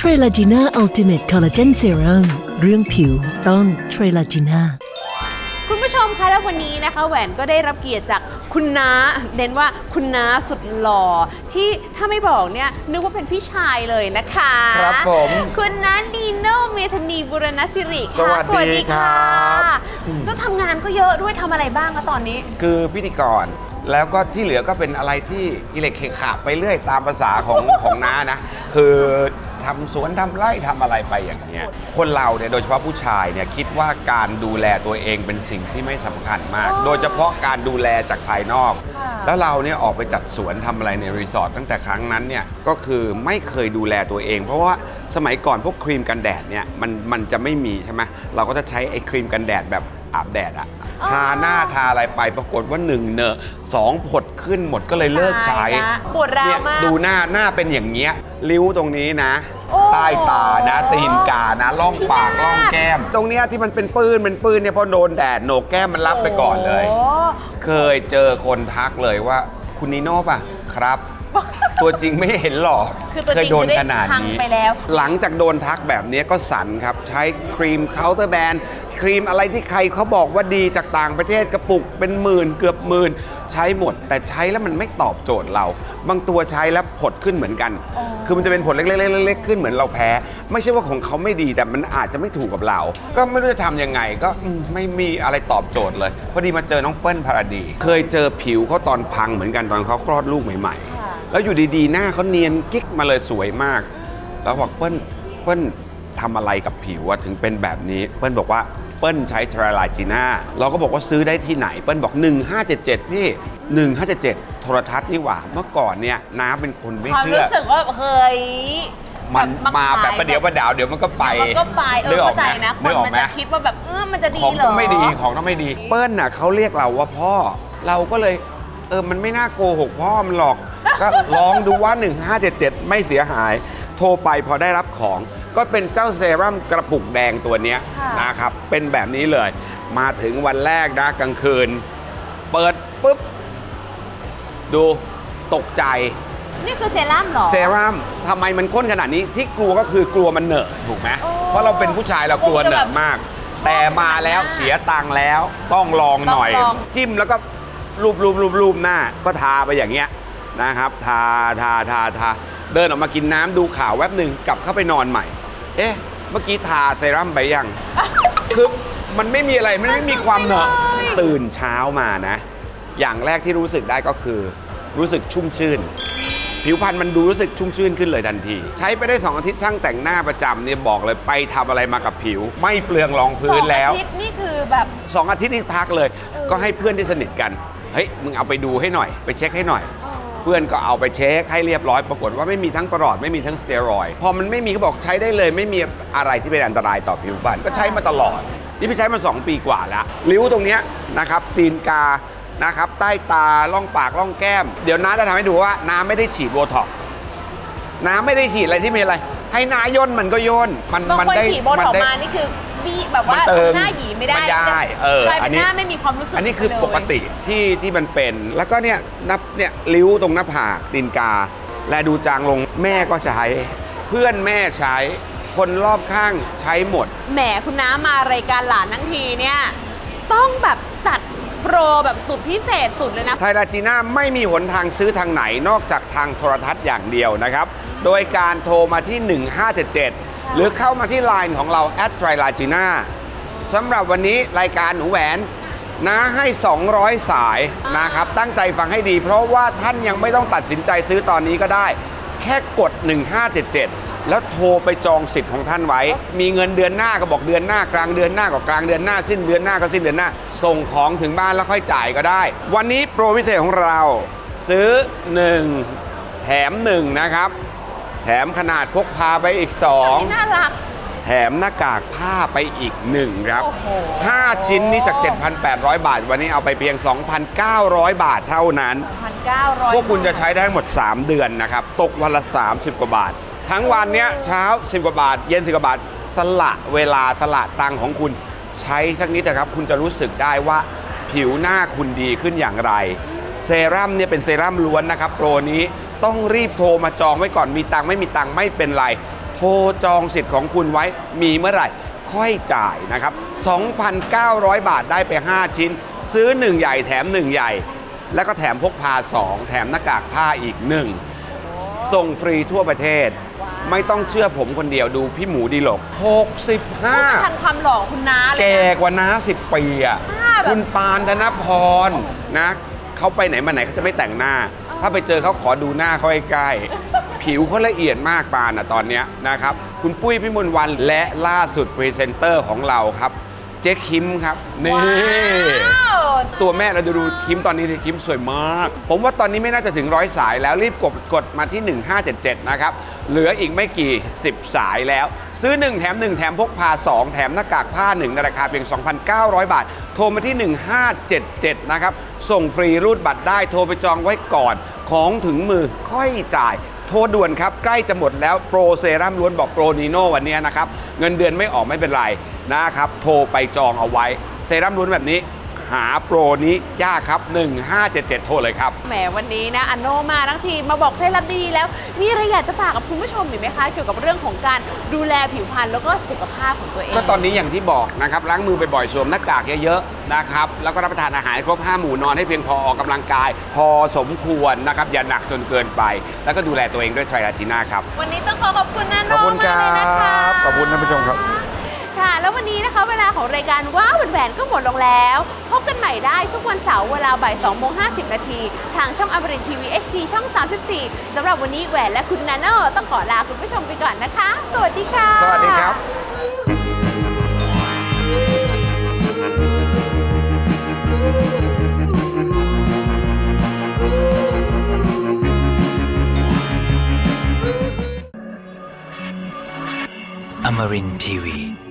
เทรลาจีน่าอัลติเมทคอลลาเจนเซรั่มเรื่องผิวต้องเทรลาจีน่าคุณผู้ชมคะและวันนี้นะคะ แหวนก็ได้รับเกียรติจากคุณน้าเน้นว่าคุณน้าสุดหล่อที่ถ้าไม่บอกเนี่ยนึกว่าเป็นพี่ชายเลยนะคะครับผมคุณน้านีโน่เมธานีบุรณศิริค่ะสวัสดีครับแล้วทำงานก็เยอะด้วยทำอะไรบ้างคะตอนนี้ คือพิธีกรแล้วก็ที่เหลือก็เป็นอะไรที่อิเล็กเคขาไปเรื่อยตามภาษาของของน้านะ คือ ทำสวนทำไร่ทำอะไรไปอย่างเงี้ยคนเราเนี่ยโดยเฉพาะผู้ชายเนี่ยคิดว่าการดูแลตัวเองเป็นสิ่งที่ไม่สำคัญมากอ๋อโดยเฉพาะการดูแลจากภายนอก ค่ะ แล้วเราเนี่ยออกไปจัดสวนทำอะไรในรีสอร์ทตั้งแต่ครั้งนั้นเนี่ยก็คือไม่เคยดูแลตัวเอง เพราะว่าสมัยก่อนพวกครีมกันแดดเนี่ยมันมันจะไม่มีใช่ไหมเราก็จะใช้ไอ้ครีมกันแดดแบบอาบแดดอะอ๋อทาหน้าทาอะไรไปปรากฏว่าหนึ่งเนอะสองผดขึ้นหมดก็เลยเลิกใช้ตายละปวดร้าวเนี่ยมาก ดูหน้าหน้าเป็นอย่างเงี้ยริ้วตรงนี้นะโอ้ ใต้ตานะตีนกานะล่องปากพี่นาคล่องแก้ม ตรงเนี้ยที่มันเป็นปื้นเป็นปื้นเนี่ยเพราะโดนแดดโหนกแก้มมันรับไปก่อนเลยโเคยเจอคนทักเลยว่า คุณนิโน่ป่ะครับ ตัวจริงไม่เห็นหรอกคือตัวจริงเคยโดนคือได้ขนาดพังนี้ไปแล้ว หลังจากโดนทักแบบนี้ก็สั่นครับ ใช้ครีมเคาน์เตอร์แบน ครีมอะไรที่ใครเขาบอกว่าดีจากต่างประเทศกระปุกเป็นหมื่นเกือบหมื่นใช้หมด แต่ใช้แล้วมันไม่ตอบโจทย์เรา บางตัวใช้แล้วผดขึ้นเหมือนกันอ๋อคือมันจะเป็นผลเล็กๆๆๆขึ้นเหมือนเราแพ้ ไม่ใช่ว่าของเขาไม่ดีแต่มันอาจจะไม่ถูกกับเรา ก็ไม่รู้จะทำยังไงก็อืมไม่มีอะไรตอบโจทย์เลยพอดีมาเจอน้องเปิ้ลพาราดี เคยเจอผิวเขาตอนพังเหมือนกันตอนเขาคลอดลูกใหม่ค่ะ ๆ แล้วอยู่ดีๆ หน้าเขาเนียนกิ๊กมาเลยสวยมาก แล้วบอกเปิ้ลเปิ้ลทำอะไรกับผิวอะถึงเป็นแบบนี้ เปิ้ลบอกว่า เปิ้ลใช้ทราลาจีน่าเราก็บอกว่าซื้อได้ที่ไหน เปิ้ลบอก 1577 พี่ 1577 โทรทัศน์นี่หว่า เมื่อก่อนเนี่ยน้าเป็นคนไม่ความเชื่รู้อสึกว่าเฮ้ยมันแบบมาแบบขยประเดี๋ยวประดาวเดี๋ยวมันก็ไปเดี๋ยวมันก็ไปเออนึกออกเข้าใจไหมนะคนึนกออกมันไหมจะคิดว่าแบบเออมันจะดีของเหรอต้องไม่ดีของต้องไม่ดี เปิ้ลน่ะเขาเรียกเราว่าพ่อ เราก็เลยเออมันไม่น่าโกหกพ่อมันหรอก ก็ลองดูว่า 1577 ไม่เสียหาย โทรไปพอได้รับของ ก็เป็นเจ้าเซรั่มกระปุกแดงตัวเนี้ยค่ะ นะครับ เป็นแบบนี้เลย มาถึงวันแรกนะกลางคืน เปิดปุ๊บ ดูตกใจ นี่คือเซรั่มเหรอ เซรั่มทำไมมันข้นขนาดนี้ที่กลัวก็คือกลัวมันเหนอะถูกไหมโอ้เพราะเราเป็นผู้ชายเรากลัวเหนอะมาก แต่มาแล้วเสียตังค์แล้วต้องลองหน่อย ต้องลอง จิ้มแล้วก็รูปรูปรูปรูปหน้าก็ทาไปอย่างเงี้ยนะครับ ทาทาทาทาเดินออกมากินน้ำดูข่าวแวบหนึ่งกลับเข้าไปนอนใหม่ เอ๊ะ เมื่อกี้ทาเซรั่มไปยัง คือมันไม่มีอะไรมันไม่มีความเหนอะตื่นเช้ามานะ อย่างแรกที่รู้สึกได้ก็คือ รู้สึกชุ่มชื่น ผิวพรรณมันดูรู้สึกชุ่มชื่นขึ้นเลยทันที ใช้ไปได้ 2 อาทิตย์ช่างแต่งหน้าประจำเนี่ยบอกเลยไปทำอะไรมากับผิว ไม่เปลืองรองพื้นแล้วสองอาทิตย์นี่คือแบบ2 อาทิตย์นี่ทักเลย ก็ให้เพื่อนที่สนิทกัน เฮ้ย มึงเอาไปดูให้หน่อย ไปเช็คให้หน่อยเพื่อนก็เอาไปเช็คให้เรียบร้อยปรากฏว่าไม่มีทั้งประหลอดไม่มีทั้งสเตียรอยด์พอมันไม่มีเขาบอกใช้ได้เลย ไม่มีอะไรที่เป็นอันตรายต่อผิวพรรณก็ใช้มาตลอด นี่พี่ใช้มา 2 ปีกว่าแล้วริ้วตรงเนี้ยนะครับตีนกานะครับใต้ตาล่องปากล่องแก้ม เดี๋ยวน้าจะทำให้ดูว่าน้าไม่ได้ฉีดโบท็อกซ์น้าไม่ได้ฉีดอะไรที่มีอะไร ให้น้าย่นมันก็ย่นมันบางมันคนได้ฉีดโบท็อกได้ซ์มานี่คือบีแบบว่ามันเติมหน้าหยีไม่ได้ไม่ได้เออกลายอัเป็นนนี้หน้าไม่มีความรู้สึกอันนี้คือเลยปกติที่ที่มันเป็น แล้วก็เนี่ยนับเนี่ยริ้วตรงหน้าผากตีนกา และดูจางลงแม่ก็ใช้ เพื่อนแม่ใช้คนรอบข้างใช้หมด แหมคุณน้ามารายการหลานทั้งทีเนี่ย ต้องแบบจัดโปรแบบสุดพิเศษสุดเลยนะ ไทราจีน่าไม่มีหนทางซื้อทางไหนนอกจากทางโทรทัศน์อย่างเดียวนะครับ โดยการโทรมาที่ 1577 หรือเข้ามาที่ไลน์ของเราแอดไทราจีน่าสำหรับวันนี้รายการหนูแหวนนะให้ 200 สายนะครับ ตั้งใจฟังให้ดี เพราะว่าท่านยังไม่ต้องตัดสินใจซื้อตอนนี้ก็ได้ แค่กด 1577 แล้วโทรไปจองสิทธิ์ของท่านไว้ มีเงินเดือนหน้าก็บอกเดือนหน้ากลางเดือนหน้าก็กลางเดือนหน้า สิ้นเดือนหน้าก็สิ้นเดือนหน้า ส่งของถึงบ้านแล้วค่อยจ่ายก็ได้ วันนี้โปรพิเศษของเราซื้อ 1 แถม 1 นะครับแถมขนาดพกพาไปอีกนี่น่ารัก2แถมหน้ากากผ้าไปอีก 1 ครับ โอ้โห 5 ชิ้นนี้จาก 7,800 บาท วันนี้เอาไปเพียง 2,900 บาทเท่านั้น 1,900พวกคุณจะใช้ได้ทั้งหมด 3 เดือนนะครับ ตกวันละ 30 กว่าบาท ทั้งวันเนี้ยเช้า 10 กว่าบาท เย็น 10 กว่าบาท สละเวลาสละตังค์ของคุณใช้สักนิดนะครับ คุณจะรู้สึกได้ว่าผิวหน้าคุณดีขึ้นอย่างไร เซรั่มเนี่ยเป็นเซรั่มล้วนนะครับ โปรนี้ ต้องรีบโทรมาจองไว้ก่อนมีตังค์ไม่มีตังค์ไม่เป็นไรโทโทรจองสิทธิ์ของคุณไว้มีเมื่อไหร่ ค่อยจ่ายนะครับ 2,900 บาทได้ไป 5 ชิ้น ซื้อ 1 ใหญ่แถม 1 ใหญ่ แล้วก็แถมพกพา 2 แถมหน้ากากผ้าอีก 1 ส่งฟรีทั่วประเทศ ไม่ต้องเชื่อผมคนเดียวดูพี่หมูดีหลกผู้ประชั65นความหล่อของคุณน้าเลยแก่นะกว่าน้าสิบปีอะหน้าแบบคุณปานธนพรนะเขาไปไหนมาไหนเขาจะไม่แต่งหน้า ถ้าไปเจอเขาขอดูหน้าเขาใกล้ๆผิวเขาละเอียดมากปานอะตอนเนี้ยนะครับ คุณปุ้ยพิมลวันและล่าสุดพรีเซนเตอร์ของเราครับ เจ๊คิมครับ นี่ ว้าวตัวแม่เราดูดูคิมตอนนี้ดิคิมสวยมาก ผมว่าตอนนี้ไม่น่าจะถึงร้อยสายแล้วรีบกดกดมาที่ 1577 นะครับ เหลืออีกไม่กี่ 10 สายแล้ว ซื้อ 1 แถม 1 แถมพกพา 2 แถมหน้ากากผ้า 1 ในราคาเพียง 2,900 บาท โทรมาที่ 1577 นะครับ ส่งฟรีรูดบัตรได้โทรไปจองไว้ก่อน ของถึงมือค่อยจ่าย โทรด่วนครับ ใกล้จะหมดแล้วโปรเซรั่มล้วนบอกโปรนีโน่วันนี้นะครับ เงินเดือนไม่ออกไม่เป็นไรนะครับ โทรไปจองเอาไว้ เซรั่มล้วนแบบนี้ หาโปรนี้ยากครับ 1577 โทรเลยครับ แหมวันนี้นะอันโนมาทั้งทีมาบอกเคล็ดลับดีๆแล้วมีอะไรอยากจะฝากกับคุณผู้ชมอีกไหมคะ เกี่ยวกับเรื่องของการดูแลผิวพรรณแล้วก็สุขภาพของตัวเอง ก็ตอนนี้อย่างที่บอกนะครับล้างมือบ่อยๆสวมหน้ากากเยอะๆนะครับแล้วก็รับประทานอาหารให้ครบ 5 หมู่นอนให้เพียงพอออกกำลังกาย พอสมควรนะครับอย่าหนักจนเกินไป แล้วก็ดูแลตัวเองด้วยไทรลาจีน่าครับวันนี้ต้องขอขอบคุณนะโนขอบคุณมากเลยนะคะครับขอบคุณท่านผู้ชมครับ ค่ะ แล้ววันนี้นะคะเวลาของรายการว้าวแหวนๆก็หมดลงแล้ว พบกันใหม่ได้ทุกวันเสาร์เวลาบ่าย2โมง50 นาที ทางช่องอมรินทีวี HD ช่อง 34 สำหรับวันนี้แหวนและคุณนาโนต้องขอลาคุณผู้ชมไปก่อนนะคะ สวัสดีค่ะ สวัสดีครับ Amarin Tiwi.